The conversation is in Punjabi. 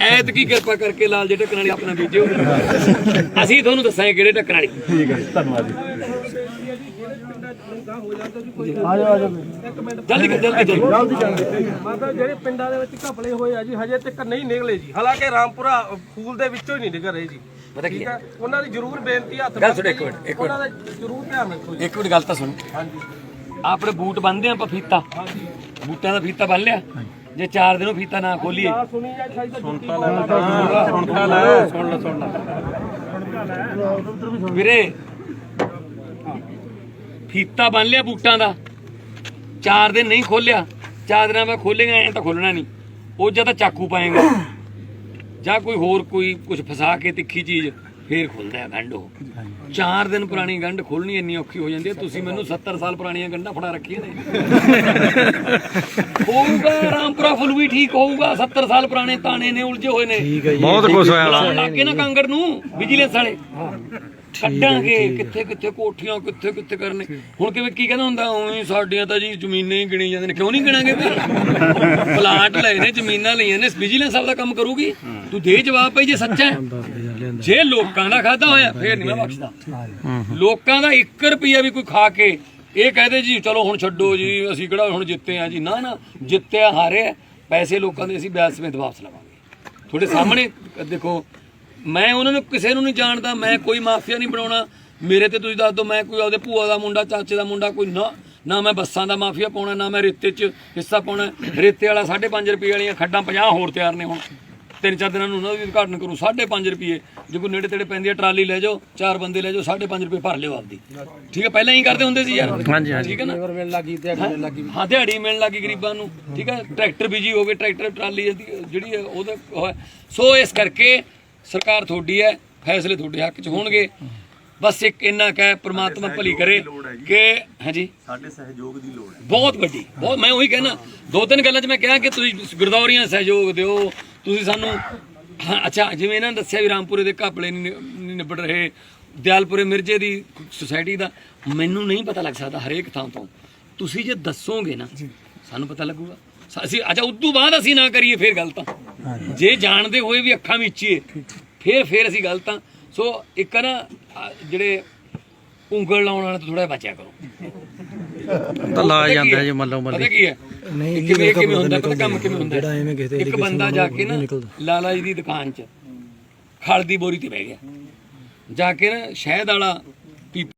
ਐਤ ਕੀ ਕਿਰਪਾ ਕਰਕੇ ਲਾਲ ਜੇ ਢੱਕਣ ਵਾਲੀ ਆਪਣਾ ਬੀਜਿਓ ਅਸੀਂ ਤੁਹਾਨੂੰ ਦੱਸਾਂਗੇ ਕਿਹੜੇ ਢੱਕਣ ਵਾਲੀ। ਠੀਕ ਹੈ ਜੀ ਧੰਨਵਾਦ ਜੀ। ਜਲਦੀ ਕਰ ਜਲਦੀ ਜਲਦੀ ਮਤਲਬ ਜਿਹੜੇ ਪਿੰਡਾਂ ਦੇ ਵਿੱਚ ਘਪਲੇ ਹੋਏ ਆ ਜੀ ਹਜੇ ਤੱਕ ਨਹੀਂ ਨਿਕਲੇ ਜੀ। ਹਾਲਾਂਕਿ ਰਾਮਪੁਰਾ ਫੂਲ ਦੇ ਵਿੱਚੋਂ ਹੀ ਨਹੀਂ ਨਿਕਲ ਰਹੇ ਜੀ। ਪਤਾ ਕੀ ਠੀਕ ਹੈ? ਹੈ ਉਹਨਾਂ ਦੀ ਜ਼ਰੂਰ ਬੇਨਤੀ ਹੱਥ ਗੱਲ ਬੰਨ੍ਹ ਸੁਣੋ ਇੱਕ ਮਿੰਟ, ਇੱਕ ਉਹਨਾਂ ਦਾ ਜ਼ਰੂਰ ਧਿਆਨ ਰੱਖੋ ਜੀ। ਇੱਕ ਮਿੰਟ ਗੱਲ ਤਾਂ ਸੁਣੋ। ਹਾਂਜੀ। ਆਪਣੇ ਬੂਟ ਬੰਨਦੇ ਆਪਾਂ ਫੀਤਾ। ਹਾਂਜੀ। ਬੂਟਾਂ ਦਾ ਫੀਤਾ ਬੰਨ ਲਿਆ। ਜੇ ਚਾਰ ਦਿਨੋਂ ਫੀਤਾ ਨਾ ਖੋਲੀਏ। ਆ ਸੁਣੀ ਜਾ ਸ਼ਾਇਦ ਜੁੱਤੀ ਸੁਣਤਾ ਲੈ ਸੁਣ ਲੈ ਸੁਣ ਲੈ। ਵੀਰੇ ਫੀਤਾ ਬੰਨ ਲਿਆ ਬੂਟਾਂ ਦਾ। ਚਾਰ ਦਿਨ ਨਹੀਂ ਖੋਲਿਆ। ਚਾਰ ਦਿਨਾਂ ਬਾਅਦ ਖੋਲੇਗਾ ਐ ਤਾਂ ਖੋਲਣਾ ਨਹੀਂ। ਉਹ ਜਾਂ ਤਾਂ ਚਾਕੂ ਪਾਏਗਾ। ਜਾਂ ਕੋਈ ਹੋਰ ਕੋਈ ਕੁਝ ਫਸਾ ਕੇ ਤਿੱਖੀ ਚੀਜ਼। ਫੇਰ ਖੁੱਲਦਾ ਹੈ ਗੰਢ ਉਹ। ਚਾਰ ਦਿਨ ਪੁਰਾਣੀ ਗੰਢ ਖੋਲਣੀ ਇੰਨੀ ਔਖੀ ਹੋ ਜਾਂਦੀ ਹੈ। ਤੁਸੀਂ ਮੈਨੂੰ 70 ਸਾਲ ਪੁਰਾਣੀਆਂ ਗੰਢਾਂ ਫੜਾ ਰੱਖੀਆਂ ਨੇ। ਹੋਊਗਾ ਰਾਮਪੁਰਾ ਫੁੱਲ ਵੀ ਠੀਕ ਹੋਊਗਾ। 70 ਸਾਲ ਪੁਰਾਣੇ ਤਾਣੇ ਨੇ ਉਲਝੇ ਹੋਏ ਨੇ। ਬਹੁਤ ਕੁਝ ਹੋਇਆ ਲੱਗ ਗਏ ਨਾ ਕਾਂਗੜ ਨੂੰ ਵਿਜੀਲੈਂਸ ਵਾਲੇ। ਕੱਢਾਂਗੇ ਕਿੱਥੇ ਕਿੱਥੇ ਕੋਠੀਆਂ ਕਿੱਥੇ ਕਿੱਥੇ ਕਰਨੇ। ਹੁਣ ਕਿਵੇਂ ਕੀ ਕਹਿੰਦਾ ਹੁੰਦਾ? ਉਵੇਂ ਸਾਡੀਆਂ ਤਾਂ ਜੀ ਜ਼ਮੀਨਾਂ ਹੀ ਗਿਣੀ ਜਾਂਦੇ ਨੇ। ਕਿਉਂ ਨਹੀਂ ਗਿਣਾਂਗੇ ਵੀ ਪਲਾਟ ਲਏ ਨੇ ਜ਼ਮੀਨਾਂ ਲਈਆਂ ਨੇ ਵਿਜੀਲੈਂਸ ਆਪਦਾ ਕੰਮ ਕਰੂਗੀ? ਤੂੰ ਦੇ ਜਵਾਬ ਭਾਈ ਜੇ ਸੱਚਾ ਹੈ। ਜੇ ਲੋਕਾਂ ਦਾ ਖਾਦਾ ਹੋਇਆ ਫੇਰ ਨਹੀਂ ਮੈਂ ਬਖਸ਼ਦਾ। ਲੋਕਾਂ ਦਾ 1 ਰੁਪਿਆ ਵੀ ਕੋਈ ਖਾ ਕੇ ਇਹ ਕਹਦੇ ਜੀ ਚਲੋ ਹੁਣ ਛੱਡੋ ਜੀ ਅਸੀਂ ਕਿਹੜਾ ਹੁਣ ਜਿੱਤੇ ਆ ਜੀ। ਨਾ ਨਾ ਜਿੱਤਿਆ ਹਾਰਿਆ। ਪੈਸੇ ਲੋਕਾਂ ਦੇ ਅਸੀਂ ਬਿਆਜ ਸਮੇਤ ਵਾਪਸ ਲਵਾਂਗੇ। ਤੁਹਾਡੇ ਸਾਹਮਣੇ ਦੇਖੋ ਮੈਂ ਉਹਨਾਂ ਨੂੰ ਕਿਸੇ ਨੂੰ ਨਹੀਂ ਜਾਣਦਾ ਮੈਂ ਕੋਈ ਮਾਫੀਆ ਨਹੀਂ ਬਣਾਉਣਾ। ਮੇਰੇ ਤੇ ਤੁਸੀਂ ਦੱਸ ਦਿਓ ਮੈਂ ਕੋਈ ਉਹਦੇ ਭੂਆ ਦਾ ਮੁੰਡਾ ਚਾਚੇ ਦਾ ਮੁੰਡਾ ਕੋਈ ਨਾ ਨਾ ਮੈਂ ਬੱਸਾਂ ਦਾ ਮਾਫੀਆ ਪਾਉਣਾ ਨਾ ਮੈਂ ਰੇਤੇ 'ਚ ਹਿੱਸਾ ਪਾਉਣਾ। ਰੇਤੇ ਵਾਲਾ 5.5 ਰੁਪਏ ਵਾਲੀਆਂ ਖੱਡਾਂ 50 ਹੋਰ ਤਿਆਰ ਨੇ ਹੁਣ। ਤਿੰਨ ਚਾਰ ਦਿਨਾਂ ਨੂੰ ਉਹਨਾਂ ਦੀ ਉਦਘਾਟਨ ਕਰੂ 5.5 ਰੁਪਏ। ਜੇ ਕੋਈ ਨੇੜੇ ਤੇੜੇ ਪੈਂਦੀ ਹੈ ਟਰਾਲੀ ਲੈ ਜਾਓ ਚਾਰ ਬੰਦੇ ਲੈ ਜਾਓ 5.5 ਰੁਪਏ ਭਰ ਲਿਓ ਆਪਦੀ। ਠੀਕ ਹੈ ਪਹਿਲਾਂ ਹੀ ਕਰਦੇ ਹੁੰਦੇ ਸੀ ਯਾਰ। ਹਾਂਜੀ ਹਾਂਜੀ। ਠੀਕ ਹੈ ਨਾ? ਮਿਲਣ ਲੱਗੀ ਤੇ ਮਿਲਣ ਲੱਗੀ। ਹਾਂ ਦਿਹਾੜੀ ਮਿਲਣ ਲੱਗੀ ਗਰੀਬਾਂ ਨੂੰ। ਠੀਕ ਹੈ ਟਰੈਕਟਰ ਬਿਜ਼ੀ ਹੋ ਗਏ ਟਰੈਕਟਰ ਟਰਾਲੀ ਜਿਹੜੀ ਹੈ ਉਹਦਾ। ਸੋ ਇਸ ਕਰਕੇ ਸਰਕਾਰ ਤੁਹਾਡੀ ਹੈ ਫੈਸਲੇ ਤੁਹਾਡੇ ਹੱਕ 'ਚ ਹੋਣਗੇ। ਬਸ ਇੱਕ ਇੰਨਾ ਕਹਿ ਪ੍ਰਮਾਤਮਾ ਭਲੀ ਕਰੇ ਕਿ ਹਾਂਜੀ? ਸਾਡੇ ਸਹਿਯੋਗ ਦੀ ਲੋੜ ਹੈ। ਬਹੁਤ ਵੱਡੀ ਬਹੁਤ ਮੈਂ ਉਹੀ ਕਹਿਣਾ। ਦੋ ਤਿੰਨ ਗੱਲਾਂ 'ਚ ਮੈਂ ਕਿਹਾ ਕਿ ਤੁਸੀਂ ਗੁਰਦੌਰੀਆਂ ਸਹਿਯੋਗ ਦਿਓ ਤੁਸੀਂ ਸਾਨੂੰ ਅੱਛਾ ਜਿਵੇਂ ਇਹਨਾਂ ਨੇ ਦੱਸਿਆ ਵੀ ਰਾਮਪੁਰੇ ਦੇ ਘਾਪਲੇ ਨਹੀਂ ਨਿਬੜ ਰਹੇ ਦਿਆਲਪੁਰੇ ਮਿਰਜੇ ਦੀ ਸੁਸਾਇਟੀ ਦਾ ਮੈਨੂੰ ਨਹੀਂ ਪਤਾ ਲੱਗ ਸਕਦਾ ਹਰੇਕ ਥਾਂ ਤੋਂ। ਤੁਸੀਂ ਜੇ ਦੱਸੋਗੇ ਨਾ ਸਾਨੂੰ ਪਤਾ ਲੱਗੂਗਾ। ਅਸੀਂ ਅੱਛਾ ਉਦੋਂ ਬਾਅਦ ਅਸੀਂ ਨਾ ਕਰੀਏ ਫੇਰ ਗਲਤ ਆ ਜੇ ਜਾਣਦੇ ਹੋਏ ਵੀ ਅੱਖਾਂ ਮੀਚੀਏ ਫੇਰ ਫੇਰ ਅਸੀਂ ਗਲਤ ਆ ਸੋ ਇੱਕ ਨਾ ਜਿਹੜੇ ਉਂਗਲ ਲਾਉਣ ਵਾਲੇ ਤੋਂ ਥੋੜਾ ਬਚਿਆ ਕਰੋ। ਤਾਂ ਲਾ ਜਾਂਦਾ ਜੇ ਮੱਲੋ ਮੱਲੀ ਪਤਾ ਕੀ ਹੈ? ਨਹੀਂ ਕਿਵੇਂ ਕਿਵੇਂ ਹੁੰਦਾ? ਪਤਾ ਕੰਮ ਕਿਵੇਂ ਹੁੰਦਾ? ਜਿਹੜਾ ਐਵੇਂ ਕਿਸੇ ਇੱਕ ਬੰਦਾ ਜਾ ਕੇ ਨਾ ਲਾਲਾ ਜੀ ਦੀ ਦੁਕਾਨ 'ਚ ਖਲ ਦੀ ਬੋਰੀ ਤੇ ਬਹਿ ਗਿਆ। ਜਾ ਕੇ ਨਾ ਸ਼ਹਿਦ ਵਾਲਾ